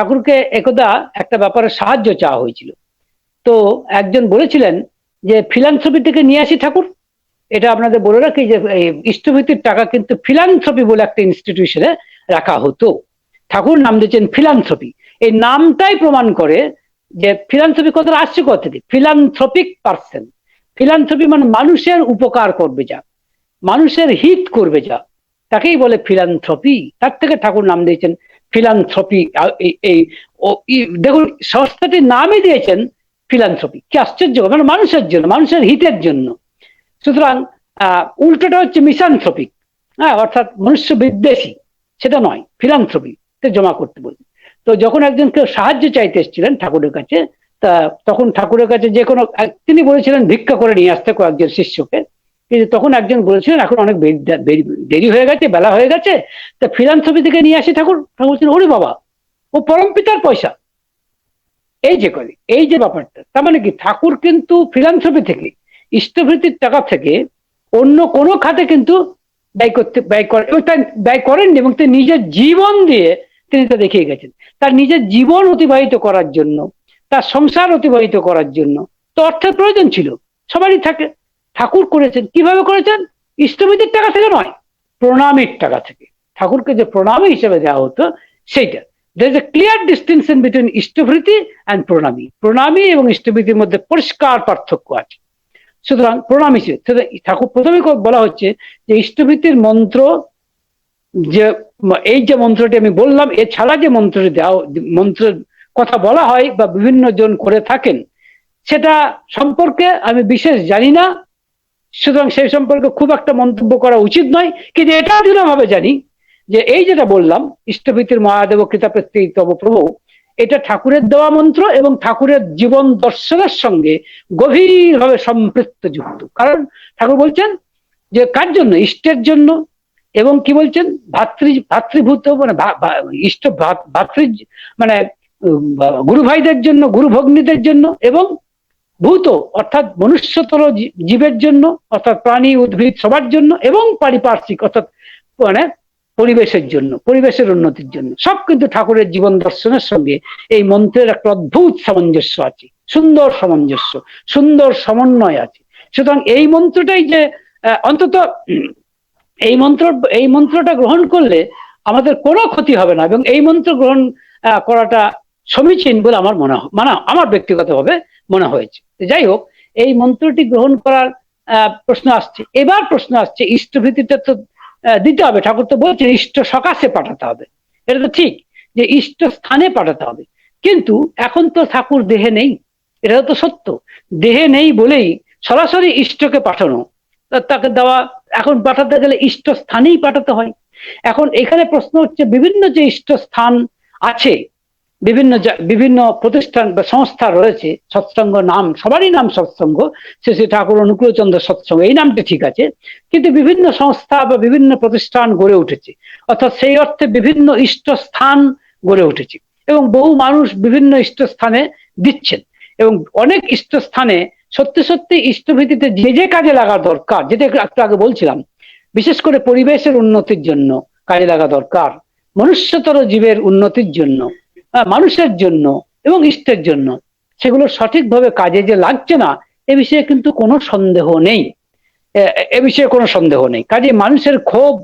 ঠাকুরকে একদা একটা ব্যাপারে সাহায্য চাওয়া হয়েছিল। তো একজন বলেছিলেন যে, ফিলান্থ্রপি থেকে নিয়ে আসি ঠাকুর। এটা আপনাদের বলে রাখি যে, এই টাকা কিন্তু ফিলান্থ্রপি বলে একটা ইনস্টিটিউশনে রাখা হতো। ঠাকুর নাম দিয়েছেন ফিলান্থ্রপি। এই নামটাই প্রমাণ করে যে, ফিলান্থ্রপি কথাটা আসছে কথা থেকে? Philanthropic person. ফিলান্থ্রপি মানে মানুষের উপকার করবে যা, মানুষের হিত করবে যা। তাকেই বলে ফিলান্থ্রপি। তার থেকে ঠাকুর নাম দিয়েছেন ফিলান্থ্রপি এই দেখুন সংস্থাটির নামই দিয়েছেন ফিলান্থ্রপি। কি আশ্চর্য মানে মানুষের জন্য, মানুষের হিতের জন্য। সুতরাং উল্টোটা হচ্ছে মিশান্থ্রপিক হ্যাঁ অর্থাৎ মনুষ্য বিদ্বেষী, সেটা নয় ফিলান্থ্রপিতে জমা করতে বলছে তো যখন একজন কেউ সাহায্য চাইতে এসেছিলেন ঠাকুরের কাছে, তা, তখন ঠাকুরের কাছে যে কোনো তিনি বলেছিলেন, ভিক্ষা করে নিয়ে আসতে কয়েকজন শিষ্যকে। কিন্তু তখন একজন বলেছিলেন, এখন অনেক দেরি- হয়ে গেছে, বেলা হয়ে গেছে, তা ফিলান্থ্রপি থেকে নিয়ে আসি ঠাকুর। ঠাকুর বলছেন, ওরে বাবা, ও পরম পিতার পয়সা। এই যে করে এই যে ব্যাপারটা, তার মানে কি? ঠাকুর কিন্তু ফিলান্থ্রপি থেকে, ইষ্টভৃতির টাকা থেকে অন্য কোনো খাতে কিন্তু ব্যয় করতে, ব্যয় করেন এবং তার ব্যয় করেননি এবং তিনি নিজের জীবন দিয়ে তিনি তা দেখিয়ে গেছেন। তার নিজের জীবন অতিবাহিত করার জন্য, তার সংসার অতিবাহিত করার জন্য তো অর্থের প্রয়োজন ছিল, সবারই থাকে। ঠাকুর করেছেন। কীভাবে করেছেন? ইষ্টভৃতির টাকা থেকে নয়, প্রণামীর টাকা থেকে। ঠাকুরকে যে প্রণামী হিসেবে দেওয়া হতো, সেইটা। দের a clear distinction between ইষ্টভৃতি and প্রণামী। প্রণামী এবং ইষ্টভৃতির মধ্যে পরিষ্কার পার্থক্য আছে। সুতরাং প্রণামী হিসেবে ঠাকুর প্রথমে বলা হচ্ছে যে ইষ্টভৃতির মন্ত্র যে, এই যে মন্ত্রটি আমি বললাম, এছাড়া যে মন্ত্রটি দেওয়া মন্ত্রের কথা বলা হয় বা বিভিন্ন জন করে থাকেন, সেটা সম্পর্কে আমি বিশেষ জানি না। সুতরাং সেই সম্পর্কে খুব একটা মন্তব্য করা উচিত নয়। কিন্তু এটা দৃঢ়ভাবে জানি যে এই যেটা বললাম, ইষ্টভীতির মহাদেব কৃতাপ্রত্যয় তব প্রভু এটা ঠাকুরের দেওয়া মন্ত্র এবং ঠাকুরের জীবন দর্শনের সঙ্গে গভীরভাবে সম্পৃক্ত যুক্ত। কারণ ঠাকুর বলছেন যে কার জন্য? ইষ্টের জন্য। এবং কি বলছেন? ভাতৃ, ভাতৃভূত মানে ইষ্ট ভাতৃ মানে গুরু ভাইদের জন্য, গুরু ভগ্নীদের জন্য এবং ভূত, অর্থাৎ মনুষ্যতর জীবের জন্য, অর্থাৎ প্রাণী, উদ্ভিদ সবার জন্য এবং পারিপার্শ্বিক, অর্থাৎ মানে পরিবেশের জন্য, পরিবেশের উন্নতির জন্য। সব কিন্তু ঠাকুরের জীবন দর্শনের সঙ্গে এই মন্ত্রের একটা অদ্ভুত সামঞ্জস্য আছে, সুন্দর সামঞ্জস্য, সুন্দর সমন্বয় আছে। সুতরাং এই মন্ত্রটাই যে অন্তত এই মন্ত্র, এই মন্ত্রটা গ্রহণ করলে আমাদের কোনো ক্ষতি হবে না এবং এই মন্ত্র গ্রহণ করাটা সমীচীন বলে আমার মনে হয় মানে আমার ব্যক্তিগতভাবে মনে হয়েছে। যাই হোক এই মন্ত্রটি গ্রহণ করার প্রশ্ন আসছে। এবার প্রশ্ন আসছে ইষ্টভীতিটা তো দিতে হবে। ঠাকুর তো বলছেন, ইষ্ট সকাশে পাঠাতে হবে। এটা তো ঠিক যে ইষ্ট স্থানে পাঠাতে হবে। কিন্তু এখন তো ঠাকুর দেহে নেই। এটা তো সত্য। দেহে নেই বলেই সরাসরি ইষ্টকে পাঠানো। তাকে দেওয়া, এখন পাঠাতে গেলে ইষ্ট স্থানেই পাঠাতে হয়। এখন এখানে প্রশ্ন হচ্ছে, বিভিন্ন যে ইষ্ট স্থান আছে বিভিন্ন বিভিন্ন প্রতিষ্ঠান বা সংস্থা রয়েছে, সৎসঙ্গ নাম, সবারই নাম সৎসঙ্গ, শ্রী শ্রী ঠাকুর অনুকূলচন্দ্র সৎসঙ্গ, এই নামটি ঠিক আছে। কিন্তু বিভিন্ন সংস্থা বা বিভিন্ন প্রতিষ্ঠান গড়ে উঠেছে। অর্থাৎ সেই অর্থে বিভিন্ন ইষ্ট স্থান গড়ে উঠেছে। এবং বহু মানুষ বিভিন্ন ইষ্ট স্থানে দিচ্ছেন। এবং অনেক ইষ্ট স্থানে সত্যি সত্যি ইষ্টভীতিতে যে যে কাজে লাগা দরকার, যেটা একটু আগে বলছিলাম, বিশেষ করে পরিবেশের উন্নতির জন্য কাজে লাগা দরকার, মনুষ্যতর জীবের উন্নতির জন্য। মানুষের জন্য এবং ইষ্টের জন্য। সেগুলো সঠিকভাবে কাজে যে লাগছে না, এ বিষয়ে কিন্তু কোনো সন্দেহ নেই। এ- বিষয়ে কোনো সন্দেহ নেই। কাজে মানুষের ক্ষোভ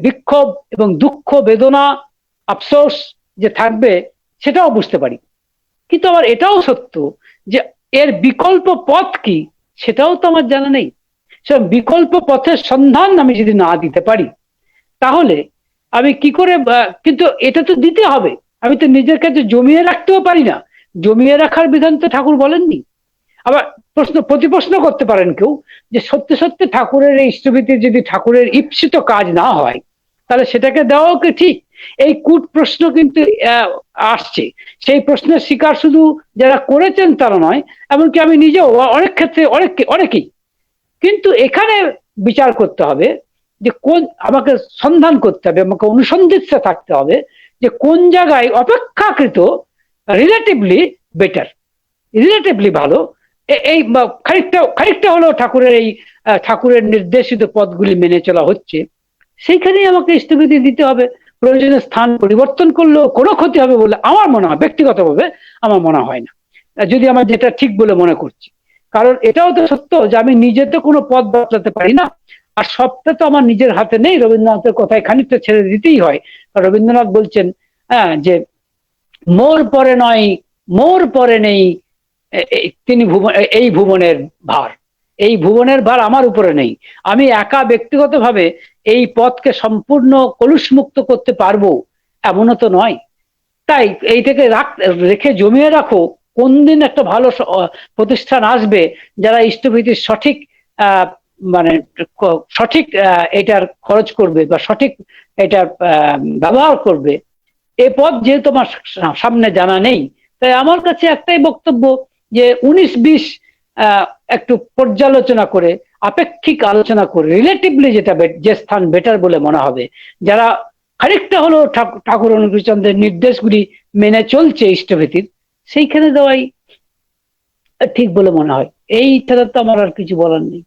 বিক্ষোভ এবং দুঃখ, বেদনা, আফসোস যে থাকবে, সেটাও বুঝতে পারি। কিন্তু আবার এটাও সত্য যে এর বিকল্প পথ কি, সেটাও তো আমার জানা নেই। সে বিকল্প পথের সন্ধান আমি যদি না দিতে পারি, তাহলে আমি কি করে কিন্তু এটা তো দিতে হবে। আমি তো নিজের কাছে জমিয়ে রাখতেও পারি না। জমিয়ে রাখার বিধান তো ঠাকুর বলেননি। আবার প্রশ্ন, প্রতিপ্রশ্ন করতে পারেন কেউ যে সত্যি সত্যি ঠাকুরের এই ইষ্টভীতি যদি ঠাকুরের ঈপ্সিত কাজ না হয়, তাহলে সেটাকে দেওয়াও কি ঠিক? এই কূট প্রশ্ন কিন্তু আসছে। সেই প্রশ্নের শিকার শুধু যারা করেছেন তারা নয়, এমনকি আমি নিজেও অনেক ক্ষেত্রে অনেক, অনেকেই। কিন্তু এখানে বিচার করতে হবে যে কোন, আমাকে সন্ধান করতে হবে, আমাকে অনুসন্ধিৎসা থাকতে হবে যে কোন জায়গায় অপেক্ষাকৃত রিলেটিভলি বেটার রিলেটিভলি ভালো এই খানিকটা খানিকটা হলেও ঠাকুরের এই ঠাকুরের নির্দেশিত পদগুলি মেনে চলা হচ্ছে, সেইখানেই আমাকে স্থগিতি দিতে হবে, প্রয়োজনে স্থান পরিবর্তন করলেও কোনো ক্ষতি হবে বলে আমার মনে হয়, ব্যক্তিগতভাবে আমার মনে হয় না। যদি আমার যেটা ঠিক বলে মনে করছি, কারণ এটাও তো সত্য যে আমি নিজে তো কোনো পথ বদলাতে পারি না। আর সবটা তো আমার নিজের হাতে নেই। রবীন্দ্রনাথের কথায় খানিকটা ছেড়ে দিতেই হয়। রবীন্দ্রনাথ বলছেন হ্যাঁ যে মোর পরে নয়, মোর পরে নেই তিনি এই ভুবনের ভার। এই ভুবনের ভার আমার উপরে নেই। আমি একা ব্যক্তিগতভাবে এই পথকে সম্পূর্ণ কলুষমুক্ত করতে পারব, এমনও তো নয়। তাই এইটাকে রাখ, রেখে জমিয়ে রাখো। কোন দিন একটা ভালো প্রতিষ্ঠান আসবে যারা ইষ্টভীতির সঠিক মানে সঠিক এটার খরচ করবে বা সঠিক এটার ব্যবহার করবে। এ পথ যেহেতু আমার সামনে জানা নেই, তাই আমার কাছে একটাই বক্তব্য যে উনিশ বিশ একটু পর্যালোচনা করে, আপেক্ষিক আলোচনা করে রিলেটিভলি যেটা যে স্থান বেটার বলে মনে হবে। যারা হলেও ঠাক- ঠাকুর অনুকূলচন্দ্রের নির্দেশগুলি মেনে চলছে ইষ্টভীতির সেইখানে দেওয়াই ঠিক বলে মনে হয়। এই ছাড়া তো আমার আর কিছু বলার নেই।